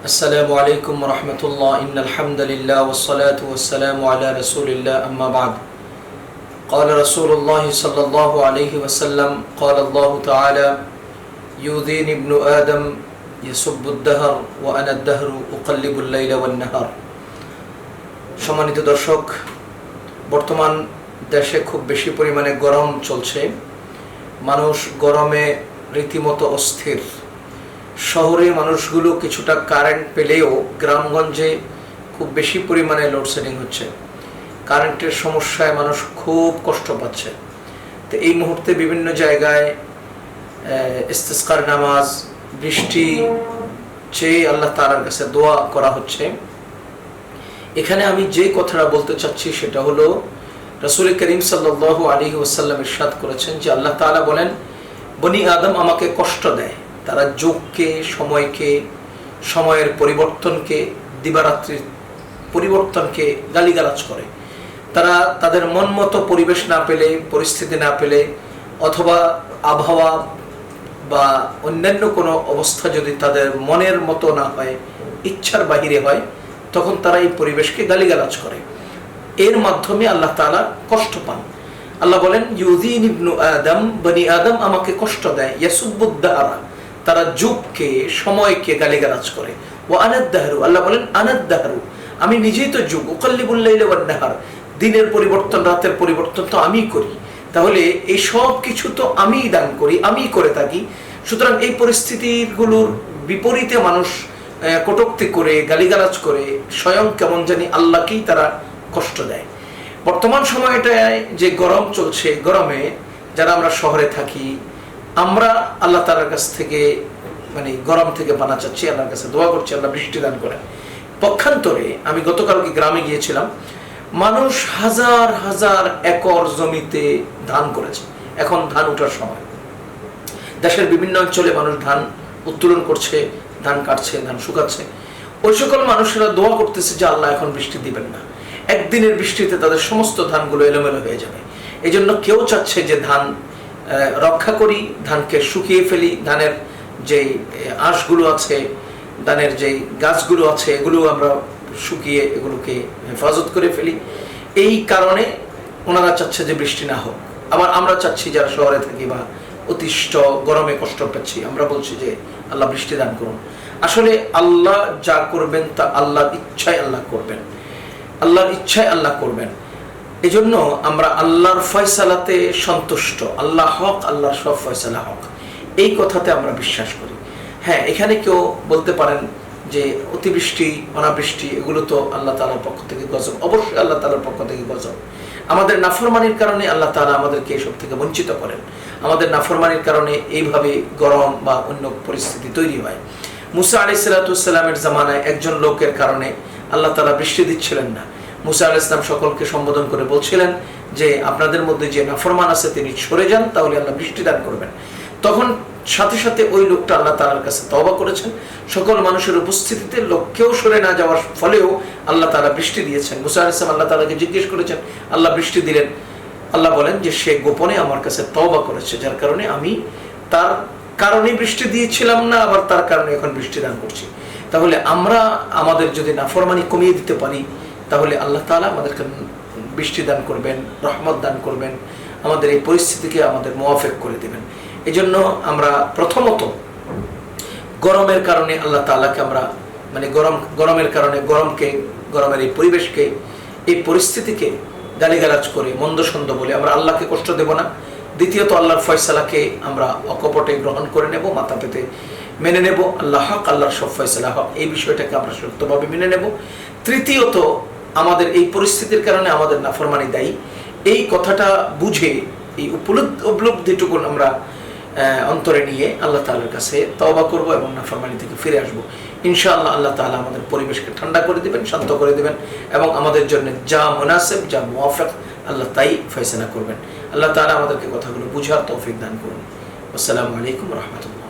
السلام عليكم ورحمة الله إن الحمد لله والصلاة والسلام على رسول الله أما بعد قال رسول الله صلى الله عليه وسلم قال الله تعالى يؤذيني ابن آدم يسب الدهر وأنا الدهر أقلب الليل والنهار সম্মানিত দর্শক বর্তমান দেশে খুব বেশি পরিমাণে গরম চলছে মানুষ গরমে রীতিমতো অস্থির শহরে মানুষগুলো কিছুটা কারেন্ট পেলেও গ্রামগঞ্জে খুব বেশি পরিমাণে লোডশেডিং হচ্ছে। কারেন্টের সমস্যায় মানুষ খুব কষ্ট পাচ্ছে। তো এই মুহূর্তে বিভিন্ন জায়গায় ইস্তেস্কার নামাজ, বৃষ্টি চেয়ে আল্লাহ তালার কাছে দোয়া করা হচ্ছে। এখানে আমি যে কথাটা বলতে চাচ্ছি সেটা হলো, রসুল করিম সাল্লাহ আলী ওসাল্লাম ইরশাদ করেছেন যে আল্লাহ তাআলা বলেন, বনি আদম আমাকে কষ্ট দেয়। তারা যোগকে, সময়কে, সময়ের পরিবর্তনকে, দিবারাত্রির পরিবর্তনকে গালিগালাজ করে। তারা তাদের মন মতো পরিবেশ না পেলে, পরিস্থিতি না পেলে, অথবা আবহাওয়া বা অন্যান্য কোনো অবস্থা যদি তাদের মনের মতো না হয়, ইচ্ছার বাহিরে হয়, তখন তারা এই পরিবেশকে গালিগালাজ করে। এর মাধ্যমে আল্লাহ তাআলা কষ্ট পান। আল্লাহ বলেন ইউদিন ইবনু আদম, বনি আদম আমাকে কষ্ট দেয় ইয়াসুবুদ্দাহারা তারা যুগকে, সময়কে গালিগালাজ করে। ও আনাদ আনাদ্দাহারু আল্লাহ বলেন আনাদ আনাদ্দাহারু আমি নিজেই তো যুগ। নাহার, দিনের পরিবর্তন, রাতের পরিবর্তন তো আমি করি। তাহলে এই সব কিছু তো আমিই দান করি, আমিই করে থাকি। সুতরাং এই পরিস্থিতিগুলোর বিপরীতে মানুষ কটূক্তি করে, গালিগালাজ করে, স্বয়ং কেমন জানি আল্লাহকেই তারা কষ্ট দেয়। বর্তমান সময়টায় যে গরম চলছে, গরমে যারা আমরা শহরে থাকি আমরা আল্লাহ তালার কাছ থেকে মানে গরম থেকে বানা চাচ্ছি, আল্লাহর কাছে দোয়া করছি, আল্লাহ বৃষ্টি দান করে। পক্ষান্তরে আমি গতকালকে গ্রামে গিয়েছিলাম, মানুষ হাজার হাজার একর জমিতে ধান করেছে। এখন ধান ওঠার সময়। দেশের বিভিন্ন অঞ্চলে মানুষ ধান উত্তোলন করছে, ধান কাটছে, ধান শুকাচ্ছে। ওই সকল মানুষেরা দোয়া করতেছে যে আল্লাহ এখন বৃষ্টি দিবেন না। একদিনের বৃষ্টিতে তাদের সমস্ত ধানগুলো এলোমেলো হয়ে যাবে। এই জন্য কেউ চাচ্ছে যে ধান রক্ষা করি, ধানকে শুকিয়ে ফেলি, ধানের যে আঁশগুলো আছে, ধানের যে গাছগুলো আছে এগুলো আমরা শুকিয়ে এগুলোকে হেফাজত করে ফেলি। এই কারণে ওনারা চাচ্ছে যে বৃষ্টি না হোক। আবার আমরা চাচ্ছি যারা শহরে থাকি বা অতিষ্ঠ, গরমে কষ্ট পাচ্ছি, আমরা বলছি যে আল্লাহ বৃষ্টি দান করুন। আসলে আল্লাহ যা করবেন তা আল্লাহর ইচ্ছায় আল্লাহ করবেন। আল্লাহর ইচ্ছায় আল্লাহ করবেন। এজন্য আমরা আল্লাহর ফয়সালাতে সন্তুষ্ট। আল্লাহ হক, আল্লাহর সব ফয়সালা হক। এই কথাতে আমরা বিশ্বাস করি। হ্যাঁ এখানে কেউ বলতে পারেন যে অতিবৃষ্টি, অনাবৃষ্টি, এগুলো তো আল্লাহ তালার পক্ষ থেকে গজব। অবশ্যই আল্লাহ তালার পক্ষ থেকে গজব। আমাদের নাফরমানির কারণে আল্লাহ তালা আমাদেরকে এসব থেকে বঞ্চিত করেন। আমাদের নাফরমানির কারণে এইভাবে গরম বা অন্য পরিস্থিতি তৈরি হয়। মুসা আলি সাল্লাতুসাল্লামের জামানায় একজন লোকের কারণে আল্লাহ তালা বৃষ্টি দিচ্ছিলেন না। মুসা আল ইসলাম সকলকে সম্বোধন করে বলছিলেন যে আপনাদের মধ্যে যে নাফরমান আছে তিনি সরে যান, তাহলে আল্লাহ বৃষ্টি দান করবেন। তখন সাথে সাথে ওই লোকটা আল্লাহ তালার কাছে তবা করেছেন। সকল মানুষের উপস্থিতিতে লোককেও সরে না যাওয়ার ফলেও আল্লাহ তালা বৃষ্টি দিয়েছেন। মুসা আল ইসলাম আল্লাহ তালাকে জিজ্ঞেস করেছেন, আল্লাহ বৃষ্টি দিলেন? আল্লাহ বলেন যে সে গোপনে আমার কাছে তবা করেছে, যার কারণে আমি তার কারণে বৃষ্টি দিয়েছিলাম না, আবার তার কারণে এখন বৃষ্টি দান করছি। তাহলে আমরা আমাদের যদি নাফরমানি কমিয়ে দিতে পারি তাহলে আল্লাহ তাআলা আমাদেরকে বৃষ্টি দান করবেন, রহমত দান করবেন, আমাদের এই পরিস্থিতিকে আমাদের মোয়াফেক করে দেবেন। এই জন্য আমরা প্রথমত গরমের কারণে আল্লাহ তাআলাকে আমরা মানে গরম, গরমের কারণে গরমকে, গরমের এই পরিবেশকে, এই পরিস্থিতিকে গালিগালাজ করে, মন্দ সন্দ বলে আমরা আল্লাহকে কষ্ট দেব না। দ্বিতীয়ত আল্লাহর ফয়সালাকে আমরা অকপটে গ্রহণ করে নেব, মাথা পেতে মেনে নেব। আল্লাহ হক, আল্লাহর সব ফয়সালা হক, এই বিষয়টাকে আমরা সত্যভাবে মেনে নেব। তৃতীয়ত আমাদের এই পরিস্থিতির কারণে আমাদের নাফরমানি দায়ী। এই কথাটা বুঝে, এই উপলব্ধ উপলব্ধিটুকু আমরা অন্তরে নিয়ে আল্লাহ তাআলার কাছে তওবা করব এবং নাফরমানি থেকে ফিরে আসব। ইনশাআল্লাহ আল্লাহ তাআলা আমাদের পরিবেশকে ঠান্ডা করে দিবেন, শান্ত করে দিবেন এবং আমাদের জন্য যা মুনাসিব, যা মুওয়াফিক আল্লাহ তাই ফয়সালা করবেন। আল্লাহ তাআলা আমাদেরকে কথাগুলো বুঝার তৌফিক দান করুন। আসসালামু আলাইকুম রহমতুল্লাহ।